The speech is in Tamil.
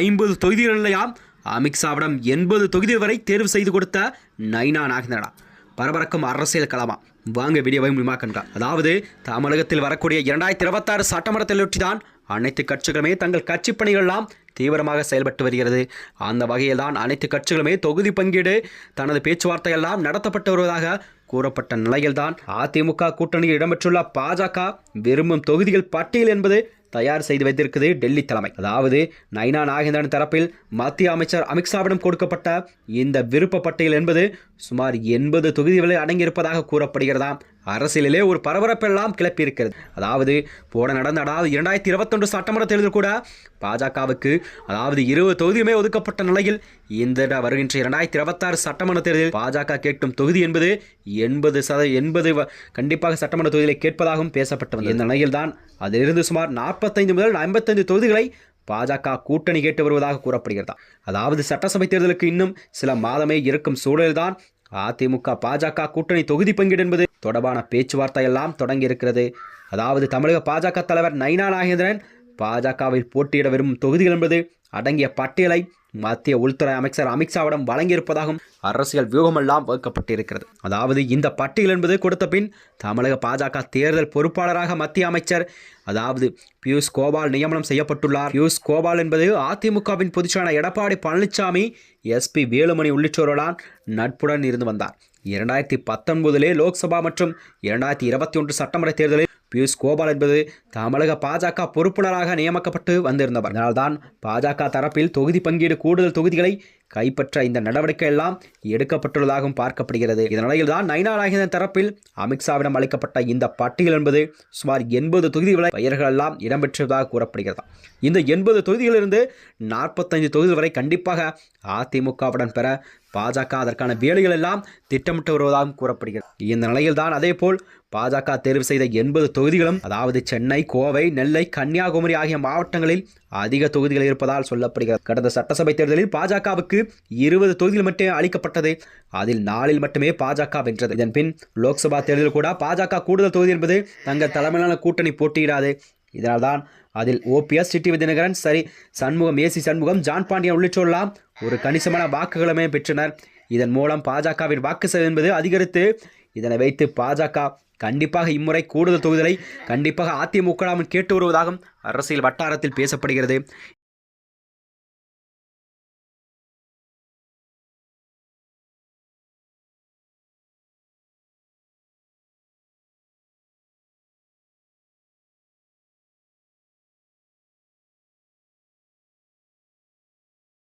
ஐம்பது தொகுதிகள் இல்லையாம் அமித்ஷாவிடம் எண்பது தொகுதி வரை தேர்வு செய்து கொடுத்த நைனா நாகேந்திரனா. பரபரக்கும் அரசியல் களமா வாங்க வீடியோவை முடிமாக்கன்றா அதாவது தமிழகத்தில் வரக்கூடிய இரண்டாயிரத்தி இருபத்தாறு சட்டமன்றத்தில் தான் அனைத்து கட்சிகளுமே தங்கள் கட்சி பணிகளெல்லாம் தீவிரமாக செயல்பட்டு வருகிறது. அந்த வகையில் தான் அனைத்து கட்சிகளுமே தொகுதி பங்கீடு தனது பேச்சுவார்த்தையெல்லாம் நடத்தப்பட்டு வருவதாக கூறப்பட்ட நிலையில்தான் அதிமுக கூட்டணியில் இடம்பெற்றுள்ள பாஜக விரும்பும் தொகுதிகள் பட்டியல் என்பது தயார் செய்து வைத்திருக்குது டெல்லி தலைமை. அதாவது நைனா நாகேந்திரன் தரப்பில் மத்திய அமைச்சர் அமித்ஷாவிடம் கொடுக்கப்பட்ட இந்த விருப்ப பட்டியல் என்பது சுமார் எண்பது தொகுதிகளில் அடங்கியிருப்பதாக கூறப்படுகிறதாம். அரசியலிலே ஒரு பரபரப்பெல்லாம் கிளப்பியிருக்கிறது. அதாவது போன நடந்த அதாவது இரண்டாயிரத்தி இருபத்தொன்று சட்டமன்ற தேர்தல் கூட பாஜகவுக்கு அதாவது இருபது தொகுதியுமே ஒதுக்கப்பட்ட நிலையில் இந்த வருகின்ற இரண்டாயிரத்தி இருபத்தாறு சட்டமன்ற தேர்தலில் பாஜக கேட்கும் தொகுதி என்பது எண்பது சத எண்பது வ- கண்டிப்பாக சட்டமன்ற தொகுதிகளை கேட்பதாகவும் பேசப்பட்டது இந்த நிலையில் தான் அதிலிருந்து சுமார் நாற்பத்தைந்து முதல் ஐம்பத்தைந்து தொகுதிகளை பாஜக கூட்டணி கேட்டு வருவதாக கூறப்படுகிறதா. அதாவது சட்டசபை தேர்தலுக்கு இன்னும் சில மாதமே இருக்கும் சூழலில்தான் அதிமுக பாஜக கூட்டணி தொகுதி பங்கீடு என்பது தொடர்பான பேச்சுவார்த்தை எல்லாம் தொடங்கி இருக்கிறது அதாவது தமிழக பாஜக தலைவர் நைனா நாகேந்திரன் பாஜகவில் போட்டியிட விரும்பும் தொகுதிகள் என்பது அடங்கிய பட்டியலை மத்திய உள்துறை அமைச்சர் அமித்ஷாவிடம் வழங்கியிருப்பதாகவும் அரசியல் வியூகமெல்லாம் வகுக்கப்பட்டிருக்கிறது. அதாவது இந்த பட்டியல் என்பது கொடுத்த பின் தமிழக பாஜக தேர்தல் பொறுப்பாளராக மத்திய அமைச்சர் அதாவது பியூஷ் கோபால் நியமனம் செய்யப்பட்டுள்ளார். பியூஷ் கோபால் என்பது அதிமுகவின் பொதுச்செயலாளர் எடப்பாடி பழனிசாமி எஸ்பி வேலுமணி உள்ளிட்டோருடன் நட்புடன் இருந்து வந்தார். இரண்டாயிரத்தி பத்தொன்பதிலே லோக்சபா மற்றும் இரண்டாயிரத்தி இருபத்தி ஒன்று சட்டமன்ற தேர்தலில் பியூஷ் கோபால் என்பது தமிழக பாஜக பொறுப்பினராக நியமிக்கப்பட்டு வந்திருந்தவர். அதனால்தான் பாஜக தரப்பில் தொகுதி பங்கீடு கூடுதல் தொகுதிகளை கைப்பற்ற இந்த நடவடிக்கை எல்லாம் எடுக்கப்பட்டுள்ளதாகவும் பார்க்கப்படுகிறது. இந்த நிலையில் தான் நைனா நாயகன் தரப்பில் அமித்ஷாவிடம் அளிக்கப்பட்ட இந்த பட்டியல் என்பது சுமார் எண்பது தொகுதிகளை பெயர்கள் எல்லாம் இடம்பெற்றதாக கூறப்படுகிறது. இந்த எண்பது தொகுதிகளிலிருந்து நாற்பத்தைந்து தொகுதி வரை கண்டிப்பாக அதிமுகவுடன் பெற பாஜக அதற்கான வேலைகள் எல்லாம் திட்டமிட்டு வருவதாகவும் கூறப்படுகிறது. இந்த நிலையில்தான் அதேபோல் பாஜக தேர்வு செய்த எண்பது தொகுதிகளும் அதாவது சென்னை கோவை நெல்லை கன்னியாகுமரி ஆகிய மாவட்டங்களில் அதிக தொகுதிகள் இருப்பதால் சொல்லப்படுகிறது. கடந்த சட்டசபை தேர்தலில் பாஜகவுக்கு இருபது தொகுதிகள் மட்டுமே அளிக்கப்பட்டது. அதில் நாளில் மட்டுமே பாஜக வென்றது. இதன் பின் லோக்சபா தேர்தலில் கூட பாஜக கூடுதல் தொகுதி என்பது தங்கள் தலைமையிலான கூட்டணி போட்டியிடாது. இதனால்தான் அதில் ஓபிஎஸ் சிட்டி விஜயநகரன் சரி சண்முகம் ஏசி சண்முகம் ஜான் பாண்டியன் உள்ளிட்டோரெல்லாம் ஒரு கணிசமான வாக்குகளுமே பெற்றனர். இதன் மூலம் பாஜகவின் வாக்கு செலவு என்பது அதிகரித்து இதனை வைத்து பாஜக கண்டிப்பாக இம்முறை கூடுதல் தொகுதிகளை கண்டிப்பாக அதிமுகவின் கேட்டு வருவதாகவும் அரசியல் வட்டாரத்தில் பேசப்படுகிறது.